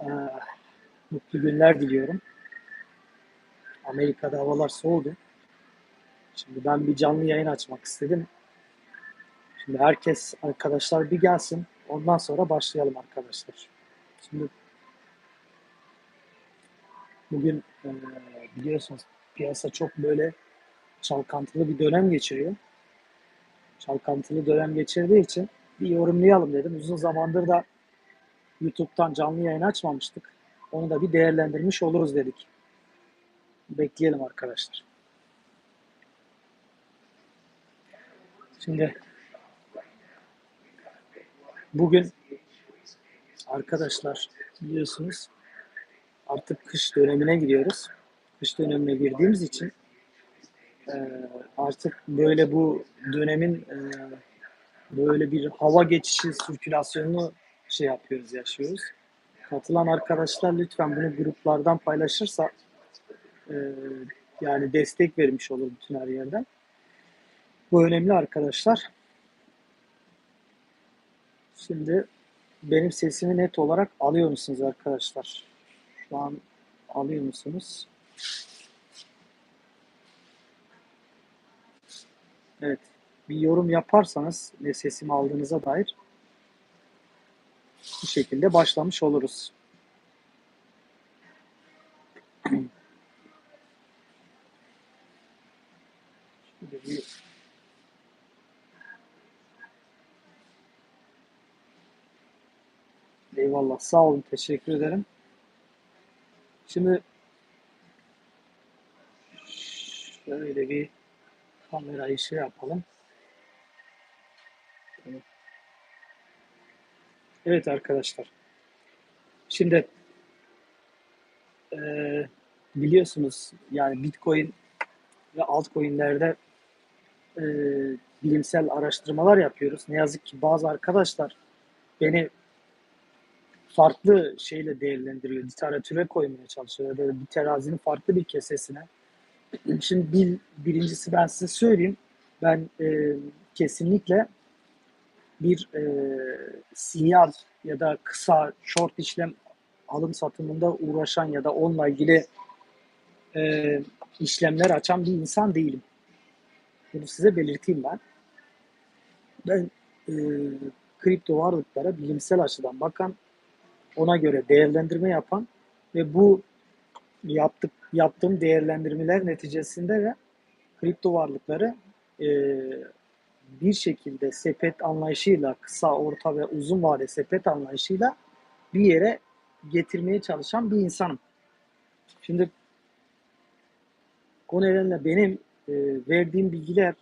Ee, mutlu günler diliyorum. Amerika'da havalar soğudu. Şimdi ben bir canlı yayın açmak istedim. Şimdi herkes, arkadaşlar bir gelsin. Ondan sonra başlayalım arkadaşlar. Şimdi bugün e, biliyorsunuz piyasa çok böyle çalkantılı bir dönem geçiriyor. Çalkantılı dönem geçirdiği için bir yorumlayalım dedim. Uzun zamandır da YouTube'dan canlı yayın açmamıştık. Onu da bir değerlendirmiş oluruz dedik. Bekleyelim arkadaşlar. Şimdi bugün arkadaşlar biliyorsunuz artık kış dönemine giriyoruz. Kış dönemine girdiğimiz için artık böyle bu dönemin böyle bir hava geçişi, sirkülasyonunu şey yapıyoruz, yaşıyoruz. Katılan arkadaşlar lütfen bunu gruplardan paylaşırsa e, yani destek vermiş olur bütün her yerden. Bu önemli arkadaşlar. Şimdi benim sesimi net olarak alıyor musunuz arkadaşlar? Şu an alıyor musunuz? Evet. Bir yorum yaparsanız ne sesimi aldığınıza dair bu şekilde başlamış oluruz. Şimdi bir Eyvallah. Sağ olun. Teşekkür ederim. Şimdi şöyle bir kamerayı şey yapalım. Evet arkadaşlar. Şimdi e, biliyorsunuz yani Bitcoin ve altcoin'lerde e, bilimsel araştırmalar yapıyoruz. Ne yazık ki bazı arkadaşlar beni farklı şeyle değerlendiriyor. Literatüre koymaya çalışıyor. Ya bir terazinin farklı bir kesesine. Şimdi bir, birincisi ben size söyleyeyim. Ben e, kesinlikle bir e, sinyal ya da kısa short işlem alım satımında uğraşan ya da onunla ilgili e, işlemler açan bir insan değilim. Bunu size belirteyim ben. Ben e, kripto varlıklara bilimsel açıdan bakan, ona göre değerlendirme yapan ve bu yaptık yaptığım değerlendirmeler neticesinde de kripto varlıkları e, bir şekilde sepet anlayışıyla kısa, orta ve uzun vade sepet anlayışıyla bir yere getirmeye çalışan bir insanım. Şimdi o nedenle benim e, verdiğim bilgiler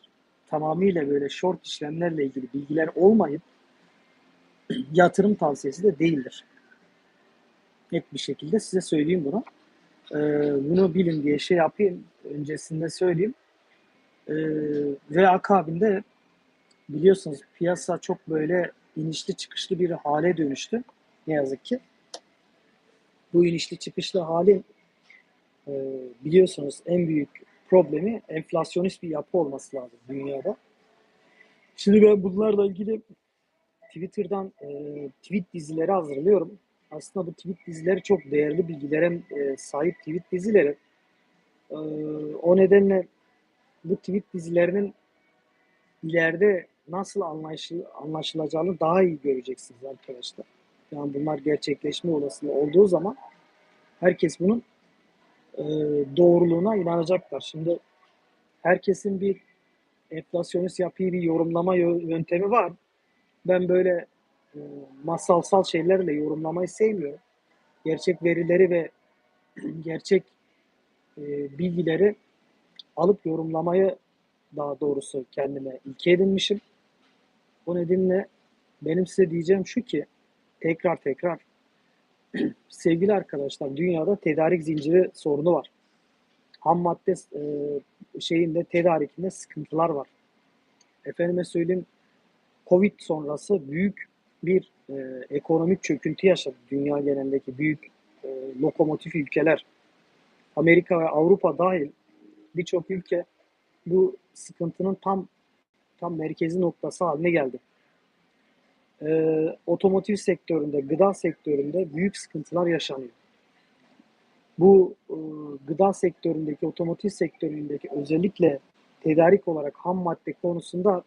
tamamıyla böyle short işlemlerle ilgili bilgiler olmayıp yatırım tavsiyesi de değildir. Net bir şekilde size söyleyeyim bunu. E, bunu bilin diye şey yapayım. Öncesinde söyleyeyim. E, ve akabinde biliyorsunuz piyasa çok böyle inişli çıkışlı bir hale dönüştü. Ne yazık ki. Bu inişli çıkışlı hali e, biliyorsunuz en büyük problemi enflasyonist bir yapı olması lazım dünyada. Şimdi ben bunlarla ilgili Twitter'dan e, tweet dizileri hazırlıyorum. Aslında bu tweet dizileri çok değerli bilgilere e, sahip tweet dizileri. E, o nedenle bu tweet dizilerinin ileride nasıl anlaşıl, anlaşılacağını daha iyi göreceksiniz arkadaşlar. Yani bunlar gerçekleşme olasılığı olduğu zaman herkes bunun e, doğruluğuna inanacaklar. Şimdi herkesin bir enflasyonist yapıyı bir yorumlama yöntemi var. Ben böyle e, masalsal şeylerle yorumlamayı sevmiyorum. Gerçek verileri ve gerçek e, bilgileri alıp yorumlamayı daha doğrusu kendime ilke edinmişim. Bu nedenle benim size diyeceğim şu ki tekrar tekrar sevgili arkadaşlar dünyada tedarik zinciri sorunu var. Ham madde e, şeyinde tedarikinde sıkıntılar var. Efendime söyleyeyim Covid sonrası büyük bir e, ekonomik çöküntü yaşadı dünya genelindeki büyük e, lokomotif ülkeler. Amerika ve Avrupa dahil birçok ülke bu sıkıntının tam tam merkezi noktası haline geldi. e, otomotiv sektöründe, gıda sektöründe büyük sıkıntılar yaşanıyor. Bu e, gıda sektöründeki, otomotiv sektöründeki özellikle tedarik olarak ham madde konusunda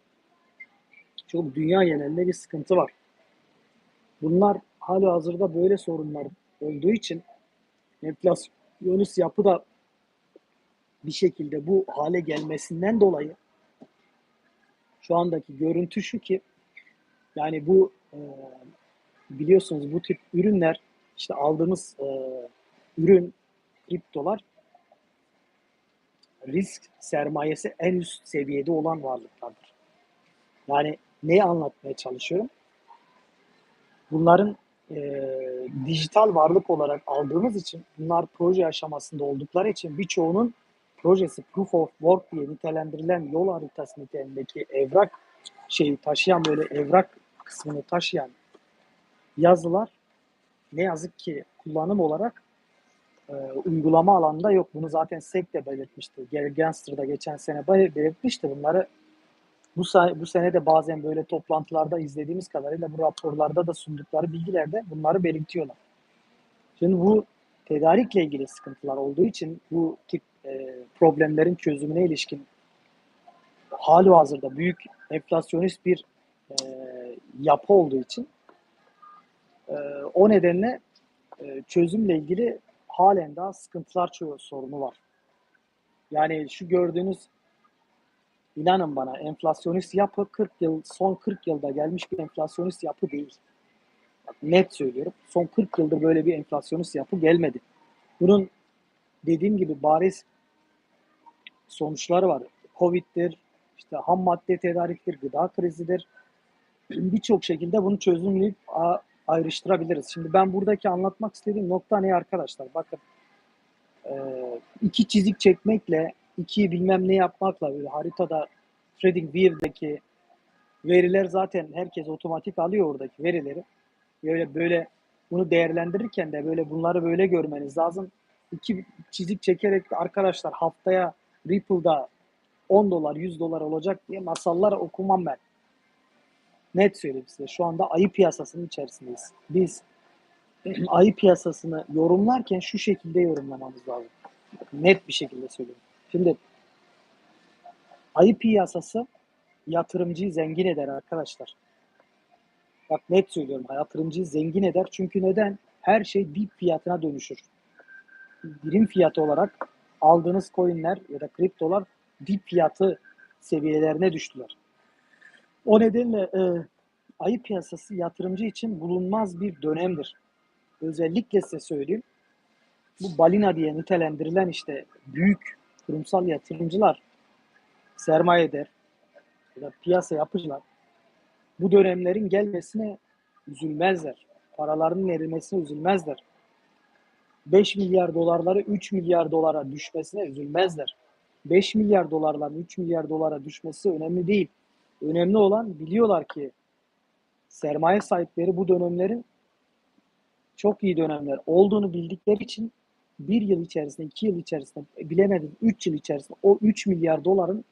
çok dünya genelinde bir sıkıntı var. Bunlar hala hazırda böyle sorunlar olduğu için enflasyonist yapı da bir şekilde bu hale gelmesinden dolayı şu andaki görüntü şu ki yani bu e, biliyorsunuz bu tip ürünler işte aldığımız e, ürün kriptolar risk sermayesi en üst seviyede olan varlıklardır. Yani neyi anlatmaya çalışıyorum? Bunların e, dijital varlık olarak aldığımız için bunlar proje aşamasında oldukları için birçoğunun projesi proof of work diye nitelendirilen yol haritası niteliğindeki evrak şeyi taşıyan böyle evrak kısmını taşıyan yazılar ne yazık ki kullanım olarak e, uygulama alanında yok. Bunu zaten SEC de belirtmişti. Gary geçen sene belirtmişti. Bunları bu, bu sene de bazen böyle toplantılarda izlediğimiz kadarıyla bu raporlarda da sundukları bilgilerde bunları belirtiyorlar. Şimdi bu tedarikle ilgili sıkıntılar olduğu için bu tip e, problemlerin çözümüne ilişkin hali hazırda büyük enflasyonist bir e, yapı olduğu için e, o nedenle e, çözümle ilgili halen daha sıkıntılar çoğu sorunu var. Yani şu gördüğünüz inanın bana enflasyonist yapı 40 yıl son 40 yılda gelmiş bir enflasyonist yapı değil. Net söylüyorum. Son 40 yıldır böyle bir enflasyonist yapı gelmedi. Bunun dediğim gibi bariz sonuçları var. Covid'dir, işte ham madde tedariktir, gıda krizidir. Birçok şekilde bunu çözümleyip ayrıştırabiliriz. Şimdi ben buradaki anlatmak istediğim nokta ne arkadaşlar? Bakın iki çizik çekmekle, iki bilmem ne yapmakla böyle haritada Trading View'deki veriler zaten herkes otomatik alıyor oradaki verileri. Böyle böyle bunu değerlendirirken de böyle bunları böyle görmeniz lazım. İki çizik çekerek arkadaşlar haftaya Ripple'da 10 dolar 100 dolar olacak diye masallar okumam ben. Net söyleyeyim size şu anda ayı piyasasının içerisindeyiz. Biz ayı piyasasını yorumlarken şu şekilde yorumlamamız lazım. Net bir şekilde söylüyorum. Şimdi ayı piyasası yatırımcıyı zengin eder arkadaşlar. Bak net söylüyorum yatırımcıyı zengin eder. Çünkü neden? Her şey dip fiyatına dönüşür. Birim fiyatı olarak aldığınız coinler ya da kriptolar dip fiyatı seviyelerine düştüler. O nedenle e, ayı piyasası yatırımcı için bulunmaz bir dönemdir. Özellikle size söyleyeyim. Bu balina diye nitelendirilen işte büyük kurumsal yatırımcılar sermaye eder ya da piyasa yapıcılar bu dönemlerin gelmesine üzülmezler. Paralarının erimesine üzülmezler. 5 milyar dolarları 3 milyar dolara düşmesine üzülmezler. 5 milyar dolarların 3 milyar dolara düşmesi önemli değil. Önemli olan biliyorlar ki sermaye sahipleri bu dönemlerin çok iyi dönemler olduğunu bildikleri için bir yıl içerisinde, iki yıl içerisinde, bilemedim üç yıl içerisinde o 3 milyar doların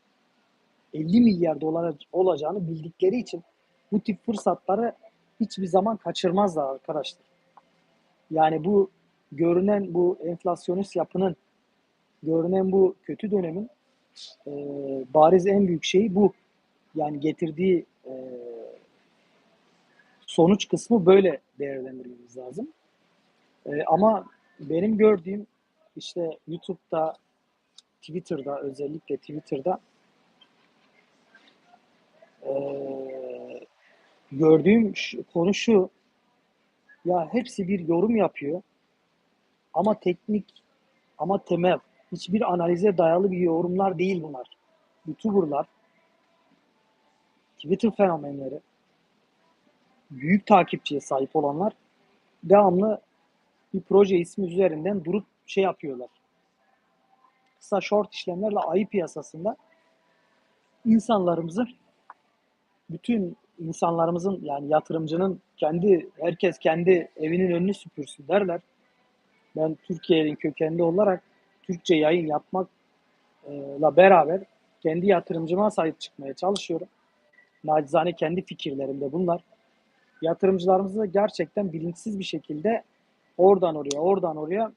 50 milyar dolar olacağını bildikleri için bu tip fırsatları hiçbir zaman kaçırmazlar arkadaşlar. Yani bu görünen bu enflasyonist yapının görünen bu kötü dönemin e, bariz en büyük şeyi bu. Yani getirdiği e, sonuç kısmı böyle değerlendirmemiz lazım. E, ama benim gördüğüm işte YouTube'da, Twitter'da özellikle Twitter'da e, gördüğüm konu şu ya hepsi bir yorum yapıyor ama teknik ama temel hiçbir analize dayalı bir yorumlar değil bunlar. YouTuber'lar Twitter fenomenleri büyük takipçiye sahip olanlar devamlı bir proje ismi üzerinden durup şey yapıyorlar. Kısa short işlemlerle ayı piyasasında insanlarımızı bütün insanlarımızın yani yatırımcının kendi herkes kendi evinin önünü süpürsün derler. Ben Türkiye'nin kökenli olarak Türkçe yayın yapmakla beraber kendi yatırımcıma sahip çıkmaya çalışıyorum. Nacizane kendi fikirlerimde bunlar. yatırımcılarımız da gerçekten bilinçsiz bir şekilde oradan oraya, oradan oraya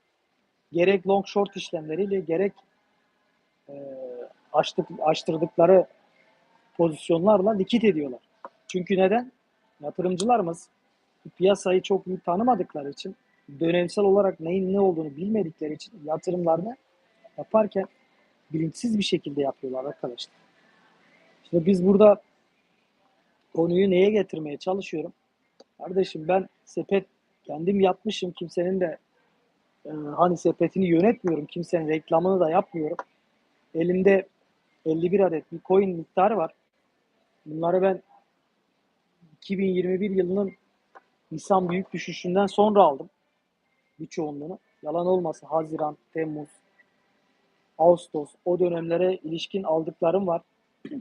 gerek long short işlemleriyle gerek e, açtık, açtırdıkları pozisyonlarla likit ediyorlar. Çünkü neden? Yatırımcılarımız piyasayı çok iyi tanımadıkları için dönemsel olarak neyin ne olduğunu bilmedikleri için yatırımlarını yaparken bilinçsiz bir şekilde yapıyorlar arkadaşlar. Şimdi biz burada konuyu neye getirmeye çalışıyorum? Kardeşim ben sepet kendim yapmışım. Kimsenin de e, hani sepetini yönetmiyorum. Kimsenin reklamını da yapmıyorum. Elimde 51 adet bir coin miktarı var. Bunları ben 2021 yılının Nisan büyük düşüşünden sonra aldım. Bir çoğunluğunu. Yalan olmasın Haziran, Temmuz, Ağustos o dönemlere ilişkin aldıklarım var.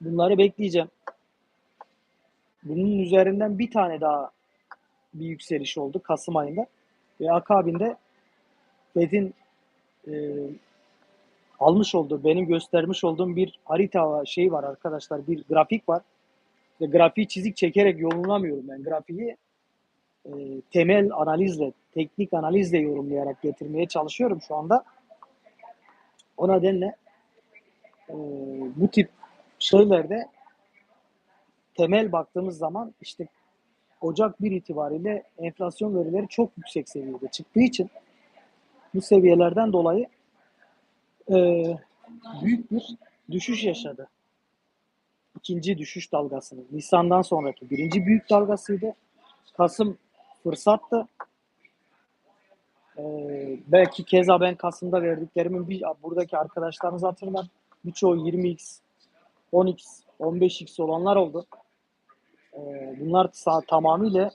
Bunları bekleyeceğim. Bunun üzerinden bir tane daha bir yükseliş oldu Kasım ayında. Ve akabinde Fed'in e, almış olduğu, benim göstermiş olduğum bir harita şey var arkadaşlar. Bir grafik var. Ve grafiği çizik çekerek yorumlamıyorum ben. Grafiği e, temel analizle, teknik analizle yorumlayarak getirmeye çalışıyorum şu anda. O nedenle e, bu tip şeylerde temel baktığımız zaman işte Ocak 1 itibariyle enflasyon verileri çok yüksek seviyede çıktığı için bu seviyelerden dolayı e, büyük bir düşüş yaşadı. İkinci düşüş dalgasını. Nisan'dan sonraki birinci büyük dalgasıydı. Kasım fırsattı. Ee, belki keza ben Kasım'da verdiklerimin bir buradaki arkadaşlarınız hatırlar. Birçoğu 20x, 10x, 15x olanlar oldu. Ee, bunlar tamamıyla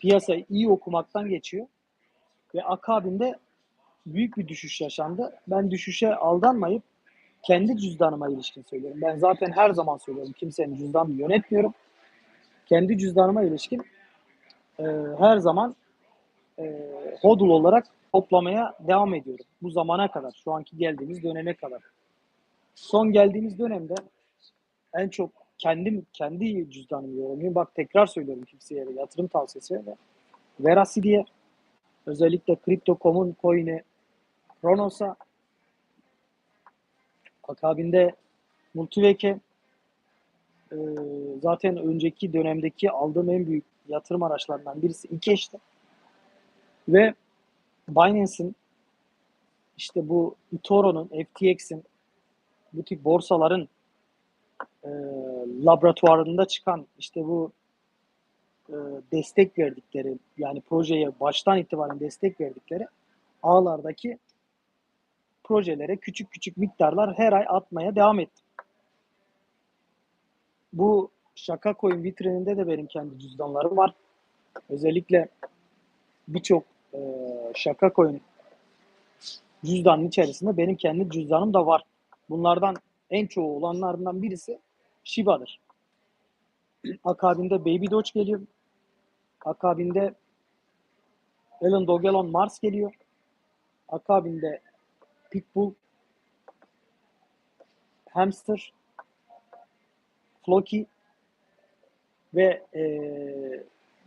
piyasayı iyi okumaktan geçiyor. Ve akabinde büyük bir düşüş yaşandı. Ben düşüşe aldanmayıp kendi cüzdanıma ilişkin söylüyorum. Ben zaten her zaman söylüyorum. Kimsenin cüzdanını yönetmiyorum. Kendi cüzdanıma ilişkin e, her zaman e, hodl olarak toplamaya devam ediyorum. Bu zamana kadar, şu anki geldiğimiz döneme kadar. Son geldiğimiz dönemde en çok kendim kendi cüzdanımı yorumluyorum. Bak tekrar söylüyorum kimseye yatırım tavsiyesi ve Verasity'ye özellikle Crypto.com'un coin'i Kronos'a akabinde Multivek'e e, zaten önceki dönemdeki aldığım en büyük yatırım araçlarından birisi Ikeş'ti. Ve Binance'in işte bu eToro'nun, FTX'in bu tip borsaların e, laboratuvarında çıkan işte bu e, destek verdikleri yani projeye baştan itibaren destek verdikleri ağlardaki projelere küçük küçük miktarlar her ay atmaya devam ettim. Bu şaka coin vitrininde de benim kendi cüzdanlarım var. Özellikle birçok e, şaka coin cüzdanın içerisinde benim kendi cüzdanım da var. Bunlardan en çoğu olanlarından birisi Shiba'dır. Akabinde Baby Doge geliyor. Akabinde Alan Dogelon Mars geliyor. Akabinde Pitbull, Hamster, Floki ve e,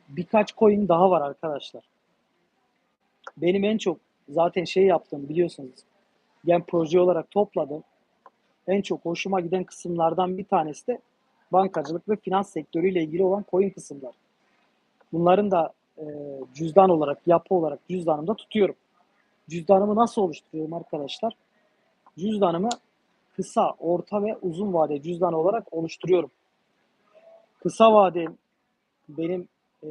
birkaç coin daha var arkadaşlar. Benim en çok zaten şey yaptım biliyorsunuz. Ben proje olarak topladım. En çok hoşuma giden kısımlardan bir tanesi de bankacılık ve finans sektörüyle ilgili olan coin kısımlar. Bunların da e, cüzdan olarak, yapı olarak cüzdanımda tutuyorum. Cüzdanımı nasıl oluşturuyorum arkadaşlar? Cüzdanımı kısa, orta ve uzun vade cüzdan olarak oluşturuyorum. Kısa vade benim e,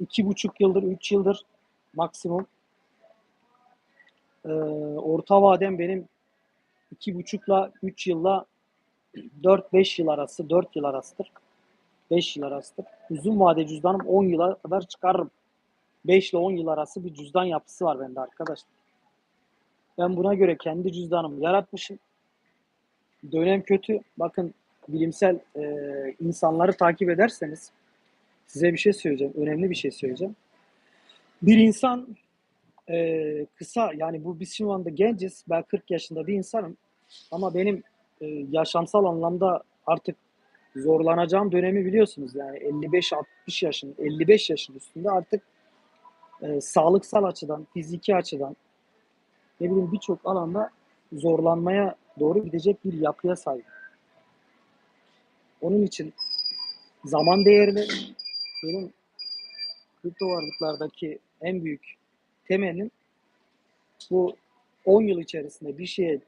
iki buçuk yıldır, üç yıldır maksimum. E, orta vadem benim iki buçukla üç yılla dört beş yıl arası, dört yıl arasıdır. beş yıl arasıdır. Uzun vade cüzdanım 10 yıla kadar çıkarırım. 5 ile 10 yıl arası bir cüzdan yapısı var bende arkadaşlar. Ben buna göre kendi cüzdanımı yaratmışım. Dönem kötü. Bakın bilimsel e, insanları takip ederseniz size bir şey söyleyeceğim. Önemli bir şey söyleyeceğim. Bir insan e, kısa yani bu biz şu anda genciz. Ben 40 yaşında bir insanım. Ama benim e, yaşamsal anlamda artık zorlanacağım dönemi biliyorsunuz. Yani 55-60 yaşın, 55 yaşın üstünde artık e, sağlıksal açıdan, fiziki açıdan ne bileyim birçok alanda zorlanmaya doğru gidecek bir yapıya sahip. Onun için zaman değerli benim kripto varlıklardaki en büyük temelim bu 10 yıl içerisinde bir şeye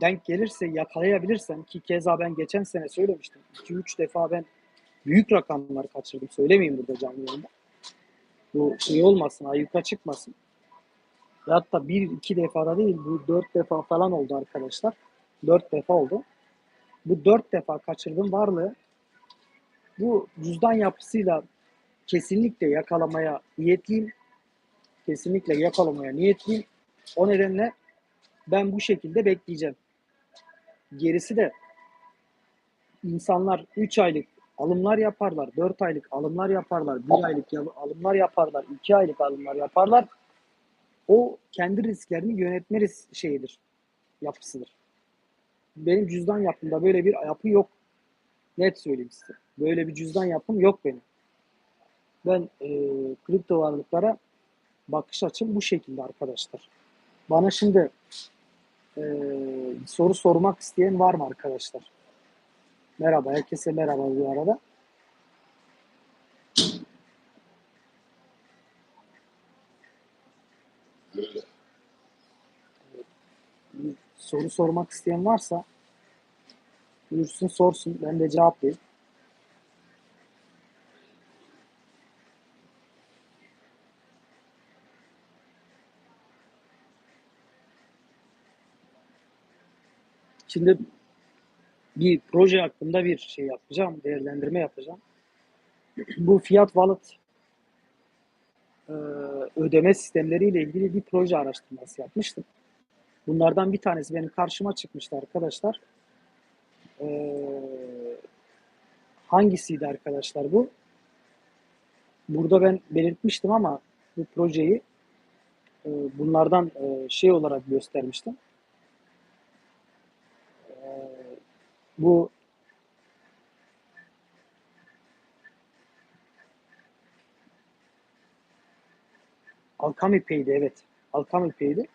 denk gelirse yakalayabilirsem ki keza ben geçen sene söylemiştim. 2-3 defa ben büyük rakamlar kaçırdım. Söylemeyeyim burada canlı yayında. Bu şey olmasın, ayyuka çıkmasın. Ya hatta bir iki defada değil, bu dört defa falan oldu arkadaşlar. Dört defa oldu. Bu dört defa kaçırdığım varlığı bu cüzdan yapısıyla kesinlikle yakalamaya niyetliyim. Kesinlikle yakalamaya niyetliyim. O nedenle ben bu şekilde bekleyeceğim. Gerisi de insanlar 3 aylık alımlar yaparlar, 4 aylık alımlar yaparlar, 1 aylık alımlar yaparlar, 2 aylık alımlar yaparlar. O kendi risklerini yönetme şeyidir, yapısıdır. Benim cüzdan yapımda böyle bir yapı yok. Net söyleyeyim size. Böyle bir cüzdan yapım yok benim. Ben e, kripto varlıklara bakış açım bu şekilde arkadaşlar. Bana şimdi e, soru sormak isteyen var mı arkadaşlar? Merhaba, herkese merhaba bu arada. Bir soru sormak isteyen varsa buyursun sorsun, ben de cevaplayayım. Şimdi bir proje hakkında bir şey yapacağım, değerlendirme yapacağım. Bu fiyat wallet e, ödeme sistemleriyle ilgili bir proje araştırması yapmıştım. Bunlardan bir tanesi benim karşıma çıkmıştı arkadaşlar. E, hangisiydi arkadaşlar bu? Burada ben belirtmiştim ama bu projeyi e, bunlardan e, şey olarak göstermiştim. E, bu Alkami Pay'di evet. Alkami Pay'di.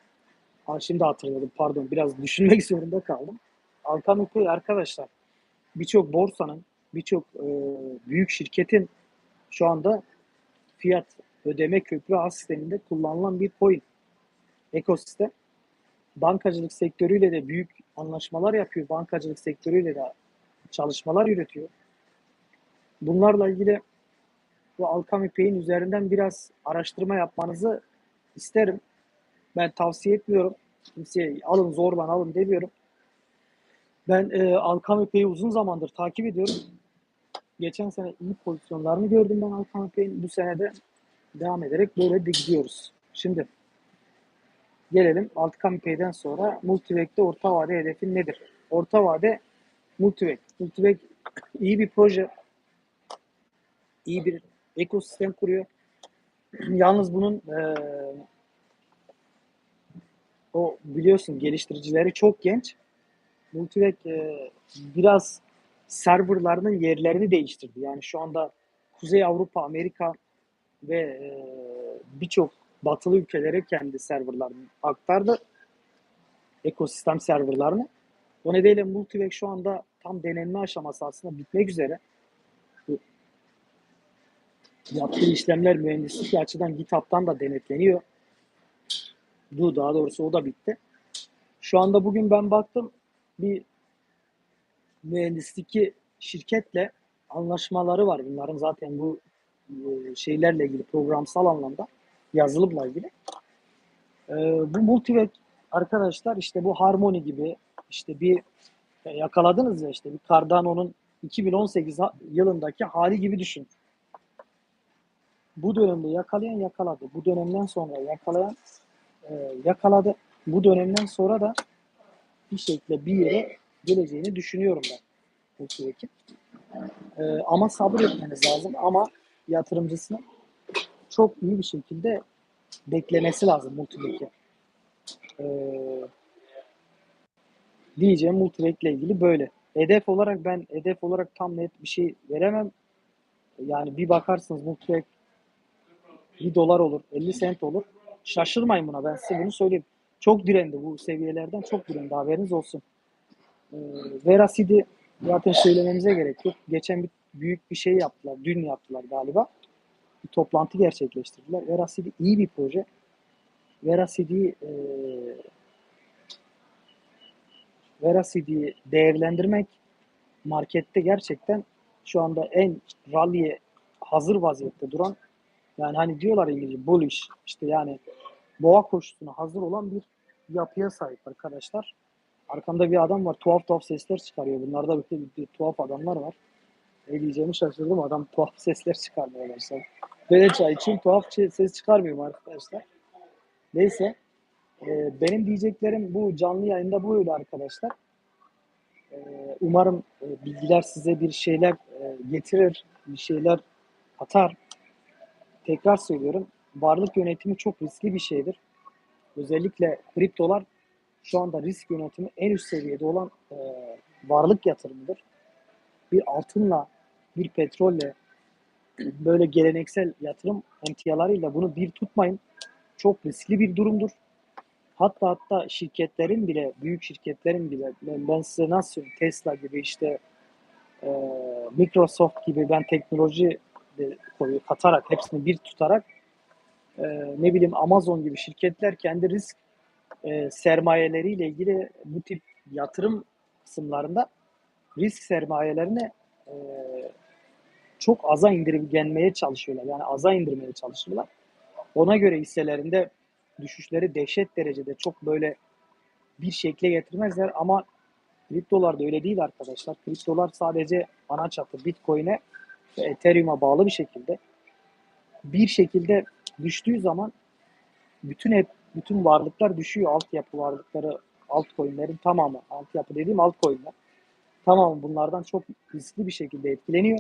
Ha, şimdi hatırladım pardon biraz düşünmek zorunda kaldım. Alkami Pay arkadaşlar birçok borsanın birçok e, büyük şirketin şu anda fiyat ödeme köprü ağ sisteminde kullanılan bir coin ekosistem. Bankacılık sektörüyle de büyük anlaşmalar yapıyor. Bankacılık sektörüyle de çalışmalar yürütüyor. Bunlarla ilgili bu Alkami Pay'in üzerinden biraz araştırma yapmanızı isterim. Ben tavsiye etmiyorum. Kimseye alın zorlan alın demiyorum. Ben e, Alkami Pay'i uzun zamandır takip ediyorum. Geçen sene iyi pozisyonlarını gördüm ben Alkami Pay'in. Bu sene de devam ederek böyle de gidiyoruz. Şimdi gelelim Alkami Pay'den sonra Multivek'te orta vade hedefin nedir? Orta vade Multivek. Multivek iyi bir proje. iyi bir ekosistem kuruyor. Yalnız bunun e, o biliyorsun geliştiricileri çok genç. Multivek e, biraz serverlarının yerlerini değiştirdi. Yani şu anda Kuzey Avrupa, Amerika ve e, birçok batılı ülkelere kendi serverlarını aktardı. Ekosistem serverlarını. O nedenle Multivek şu anda tam denenme aşaması aslında bitmek üzere. Yaptığı işlemler mühendislik açıdan GitHub'tan da denetleniyor. Bu daha doğrusu o da bitti. Şu anda bugün ben baktım bir mühendislik şirketle anlaşmaları var. Bunların zaten bu şeylerle ilgili programsal anlamda yazılımla ilgili. E, bu Multivek arkadaşlar işte bu Harmony gibi işte bir yakaladınız ya işte bir Cardano'nun 2018 yılındaki hali gibi düşün. Bu dönemde yakalayan yakaladı. Bu dönemden sonra yakalayan e, yakaladı. Bu dönemden sonra da bir şekilde bir yere geleceğini düşünüyorum ben Multivake'in. E, ama sabır etmeniz lazım ama yatırımcısının çok iyi bir şekilde beklemesi lazım Multivake'i. E, diyeceğim Multivake ile ilgili böyle. hedef olarak ben hedef olarak tam net bir şey veremem. Yani bir bakarsınız Multiback 1 dolar olur, 50 sent olur. Şaşırmayın buna ben size bunu söyleyeyim. Çok direndi bu seviyelerden çok direndi haberiniz olsun. Ee, Veracity zaten söylememize gerek yok. Geçen bir büyük bir şey yaptılar. Dün yaptılar galiba. Bir toplantı gerçekleştirdiler. Veracity iyi bir proje. Veracity e, Veracity'yi değerlendirmek markette gerçekten şu anda en rally'e hazır vaziyette duran yani hani diyorlar İngilizce bullish işte yani boğa koşusuna hazır olan bir yapıya sahip arkadaşlar. Arkamda bir adam var tuhaf tuhaf sesler çıkarıyor. Bunlarda bir, bir, bir tuhaf adamlar var. Ne diyeceğimi şaşırdım. Adam tuhaf sesler çıkarmaya başladı. Böyle için tuhaf ses çıkarmıyorum arkadaşlar. Neyse. Ee, benim diyeceklerim bu canlı yayında bu öyle arkadaşlar. Ee, umarım e, bilgiler size bir şeyler e, getirir, bir şeyler atar. Tekrar söylüyorum. Varlık yönetimi çok riskli bir şeydir. Özellikle kriptolar şu anda risk yönetimi en üst seviyede olan e, varlık yatırımıdır. Bir altınla, bir petrolle, böyle geleneksel yatırım emtialarıyla bunu bir tutmayın. Çok riskli bir durumdur. Hatta hatta şirketlerin bile, büyük şirketlerin bile, ben, ben size nasıl söyleyeyim, Tesla gibi işte e, Microsoft gibi ben teknoloji de koyu katarak, hepsini bir tutarak e, ne bileyim Amazon gibi şirketler kendi risk e, sermayeleriyle ilgili bu tip yatırım kısımlarında risk sermayelerini e, çok aza indirgemeye çalışıyorlar. Yani aza indirmeye çalışıyorlar. Ona göre hisselerinde düşüşleri dehşet derecede çok böyle bir şekle getirmezler ama kriptolar da öyle değil arkadaşlar. Kriptolar sadece ana çatı Bitcoin'e ve Ethereum'a bağlı bir şekilde bir şekilde düştüğü zaman bütün hep bütün varlıklar düşüyor. Altyapı varlıkları, altcoin'lerin tamamı, altyapı dediğim altcoin'ler. Tamamı bunlardan çok riskli bir şekilde etkileniyor.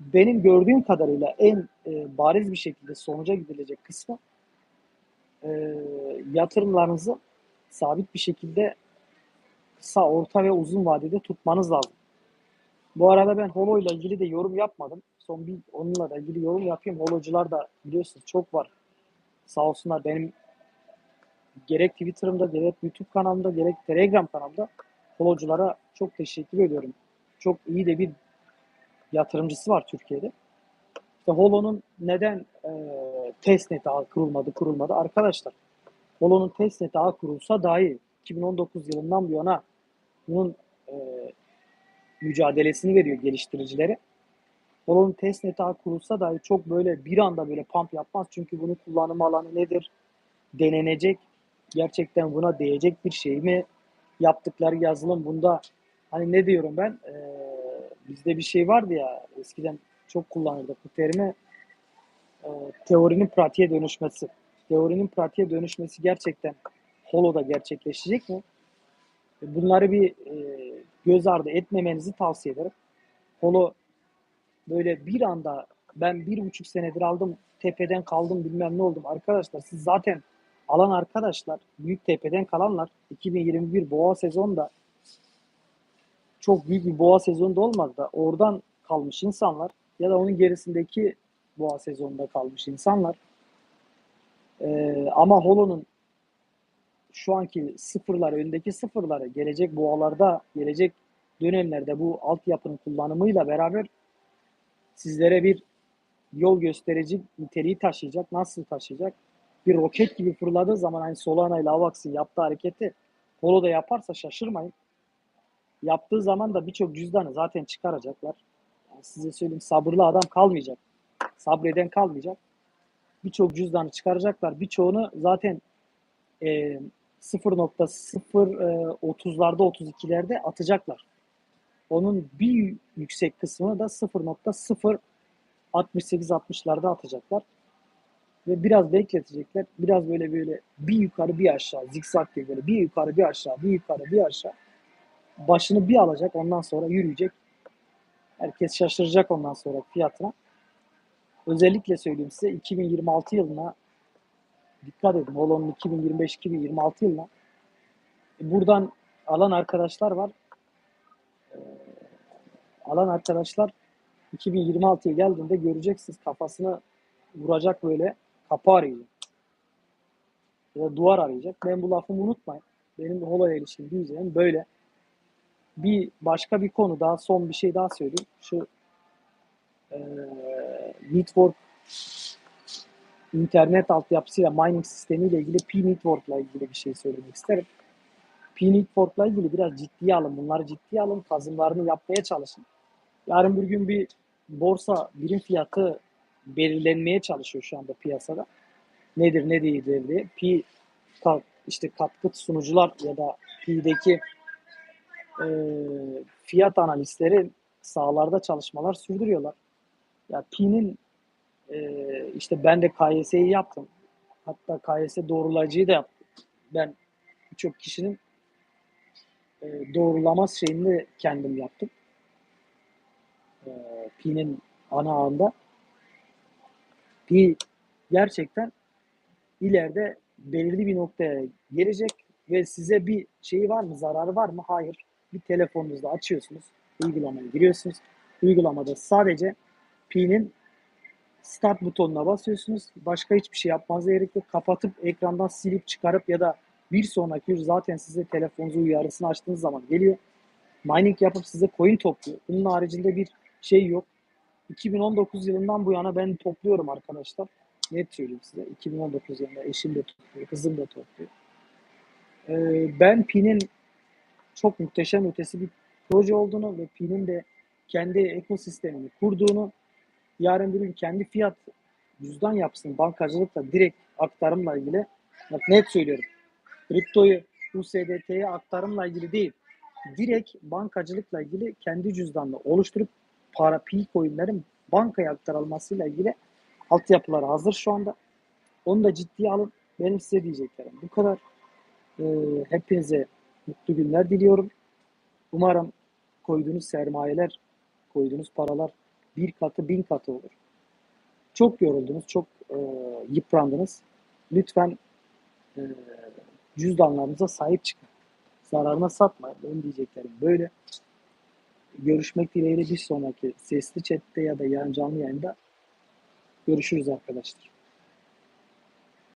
Benim gördüğüm kadarıyla en e, bariz bir şekilde sonuca gidilecek kısmı e, yatırımlarınızı sabit bir şekilde kısa, orta ve uzun vadede tutmanız lazım. Bu arada ben Holo ile ilgili de yorum yapmadım. Son bir onunla da ilgili yorum yapayım. Holocular da biliyorsunuz çok var. Sağ olsunlar benim gerek Twitter'ımda, gerek YouTube kanalımda, gerek Telegram kanalımda holoculara çok teşekkür ediyorum. Çok iyi de bir yatırımcısı var Türkiye'de. İşte Holo'nun neden e, testnet ağı kurulmadı, kurulmadı? Arkadaşlar, Holo'nun testnet ağı kurulsa dahi 2019 yılından bu yana bunun mücadelesini veriyor geliştiricileri. Holo'nun testnet ağı kurulsa dahi çok böyle bir anda böyle pump yapmaz. Çünkü bunun kullanım alanı nedir? Denenecek, gerçekten buna değecek bir şey mi? Yaptıkları yazılım bunda hani ne diyorum ben? Ee, bizde bir şey vardı ya eskiden çok kullanırdık bu terimi. Ee, teorinin pratiğe dönüşmesi. Teorinin pratiğe dönüşmesi gerçekten Holo'da gerçekleşecek mi? Bunları bir e, göz ardı etmemenizi tavsiye ederim. Holo böyle bir anda ben bir buçuk senedir aldım tepeden kaldım bilmem ne oldum. Arkadaşlar siz zaten alan arkadaşlar büyük tepeden kalanlar 2021 boğa sezonda çok büyük bir boğa sezonda olmadı da oradan kalmış insanlar ya da onun gerisindeki boğa sezonunda kalmış insanlar ee, ama Holo'nun şu anki sıfırlar, öndeki sıfırları gelecek boğalarda, gelecek dönemlerde bu altyapının kullanımıyla beraber sizlere bir yol gösterici niteliği taşıyacak. Nasıl taşıyacak? Bir roket gibi fırladığı zaman hani Solana ile Avax'ın yaptığı hareketi Polo da yaparsa şaşırmayın. Yaptığı zaman da birçok cüzdanı zaten çıkaracaklar. Yani size söyleyeyim sabırlı adam kalmayacak. Sabreden kalmayacak. Birçok cüzdanı çıkaracaklar. Birçoğunu zaten e, 0.030'larda 32'lerde atacaklar. Onun bir yüksek kısmını da 0.068-60'larda atacaklar. Ve biraz bekletecekler. Biraz böyle böyle bir yukarı bir aşağı zikzak gibi böyle bir yukarı bir aşağı bir yukarı bir aşağı. Başını bir alacak ondan sonra yürüyecek. Herkes şaşıracak ondan sonra fiyatına. Özellikle söyleyeyim size 2026 yılına dikkat edin. Holo'nun 2025-2026 yılına buradan alan arkadaşlar var. alan arkadaşlar 2026'ya geldiğinde göreceksiniz kafasına vuracak böyle kapı arayacak. Ya da duvar arayacak. Ben bu lafımı unutmayın. Benim Holo'ya ilişkin diyeceğim böyle. Bir başka bir konu daha son bir şey daha söyleyeyim. Şu e, network internet altyapısıyla mining sistemiyle ilgili P-Network'la ilgili bir şey söylemek isterim. P-Network'la ilgili biraz ciddiye alın. Bunları ciddiye alın. Kazımlarını yapmaya çalışın. Yarın bir gün bir borsa birim fiyatı belirlenmeye çalışıyor şu anda piyasada. Nedir ne değildir diye. P işte katkı sunucular ya da P'deki e, fiyat analistleri sahalarda çalışmalar sürdürüyorlar. Ya P'nin e, işte ben de KYS'yi yaptım. Hatta KYS doğrulayıcıyı da yaptım. Ben birçok kişinin e, doğrulamaz şeyini de kendim yaptım. E, P'nin ana ağında. P gerçekten ileride belirli bir noktaya gelecek ve size bir şeyi var mı, zararı var mı? Hayır. Bir telefonunuzda açıyorsunuz, uygulamaya giriyorsunuz. Uygulamada sadece P'nin start butonuna basıyorsunuz. Başka hiçbir şey yapmanıza gerek yok. Kapatıp ekrandan silip çıkarıp ya da bir sonraki zaten size telefonunuzu uyarısını açtığınız zaman geliyor. Mining yapıp size coin topluyor. Bunun haricinde bir şey yok. 2019 yılından bu yana ben topluyorum arkadaşlar. Net söyleyeyim size. 2019 yılında eşim de topluyor, kızım da topluyor. Ee, ben Pin'in çok muhteşem ötesi bir proje olduğunu ve Pin'in de kendi ekosistemini kurduğunu, yarın bir gün kendi fiyat cüzdan yapsın bankacılıkla direkt aktarımla ilgili. Bak net söylüyorum. Kriptoyu USDT'ye aktarımla ilgili değil. Direkt bankacılıkla ilgili kendi cüzdanını oluşturup para pi coinlerin bankaya aktarılmasıyla ilgili altyapılar hazır şu anda. Onu da ciddiye alın. Benim size diyeceklerim bu kadar. Ee, hepinize mutlu günler diliyorum. Umarım koyduğunuz sermayeler, koyduğunuz paralar bir katı, bin katı olur. Çok yoruldunuz, çok e, yıprandınız. Lütfen e, cüzdanlarınıza sahip çıkın. Zararına satmayın. Benim diyeceklerim böyle. Görüşmek dileğiyle bir sonraki sesli chatte ya da yan canlı yayında görüşürüz arkadaşlar.